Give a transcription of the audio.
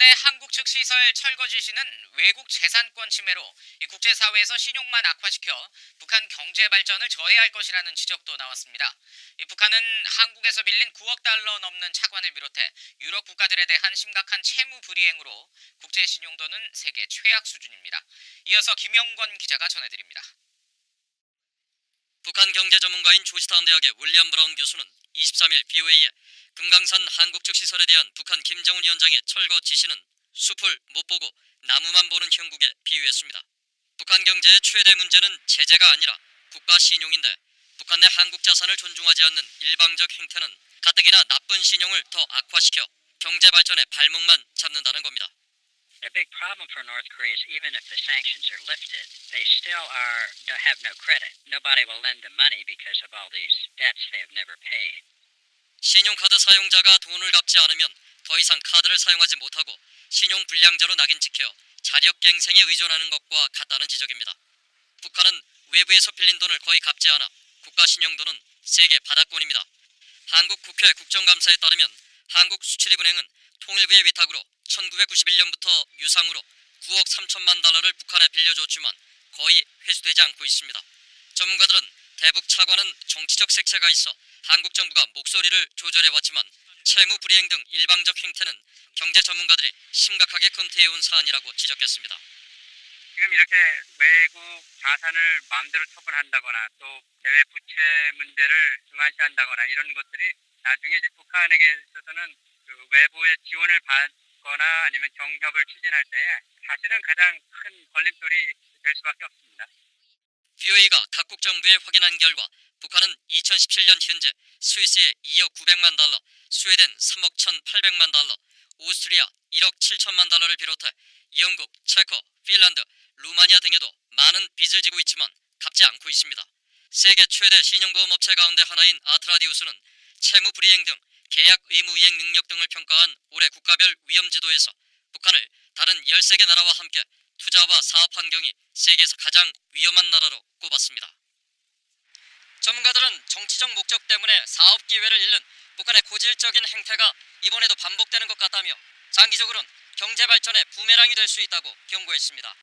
내 한국 측 시설 철거 지시는 외국 재산권 침해로 이 국제사회에서 신용만 악화시켜 북한 경제 발전을 저해할 것이라는 지적도 나왔습니다. 이 북한은 한국에서 빌린 9억 달러 넘는 차관을 비롯해 유럽 국가들에 대한 심각한 채무 불이행으로 국제 신용도는 세계 최악 수준입니다. 이어서 김영권 기자가 전해드립니다. 북한 경제 전문가인 조지타운 대학의 윌리엄 브라운 교수는 23일 BOA에 금강산 한국 측 시설에 대한 북한 김정은 위원장의 철거 지시는 숲을 못 보고 나무만 보는 형국에 비유했습니다. 북한 경제의 최대 문제는 제재가 아니라 국가 신용인데 북한 내 한국 자산을 존중하지 않는 일방적 행태는 가뜩이나 나쁜 신용을 더 악화시켜 경제 발전의 발목만 잡는다는 겁니다. The big problem for North Korea is even if the sanctions are lifted, they still are have no credit. Nobody will lend them money because of all these debts they have never paid. 신용카드 사용자가 돈을 갚지 않으면 더 이상 카드를 사용하지 못하고 신용 불량자로 낙인 찍혀 자력갱생에 의존하는 것과 같다는 지적입니다. 북한은 외부에서 빌린 돈을 거의 갚지 않아 국가 신용도는 세계 바닥권입니다. 한국 국회 국정감사에 따르면 한국수출입은행은 통일부의 위탁으로 1991년부터 유상으로 9억 3천만 달러를 북한에 빌려줬지만 거의 회수되지 않고 있습니다. 전문가들은 대북 차관은 정치적 색채가 있어 한국 정부가 목소리를 조절해왔지만 채무 불이행 등 일방적 행태는 경제 전문가들이 심각하게 검토해온 사안이라고 지적했습니다. 지금 이렇게 외국 자산을 마음대로 처분한다거나 또 대외 부채 문제를 등한시한다거나 이런 것들이 나중에 이제 북한에게 있어서는 그 외부의 지원을 받거나 아니면 경협을 추진할 때에 사실은 가장 큰 걸림돌이 될 수밖에 없습니다. BOA가 각국 정부에 확인한 결과 북한은 2017년 현재 스위스에 2억 900만 달러, 스웨덴 3억 1,800만 달러, 오스트리아 1억 7천만 달러를 비롯해 영국, 체코, 핀란드, 루마니아 등에도 많은 빚을 지고 있지만 갚지 않고 있습니다. 세계 최대 신용보험업체 가운데 하나인 아트라디우스는 채무 불이행 등 계약 의무 이행 능력 등을 평가한 올해 국가별 위험 지도에서 북한을 다른 13개 나라와 함께 투자와 사업 환경이 세계에서 가장 위험한 나라로 꼽았습니다. 전문가들은 정치적 목적 때문에 사업 기회를 잃는 북한의 고질적인 행태가 이번에도 반복되는 것 같다며 장기적으로는 경제 발전의 부메랑이 될 수 있다고 경고했습니다.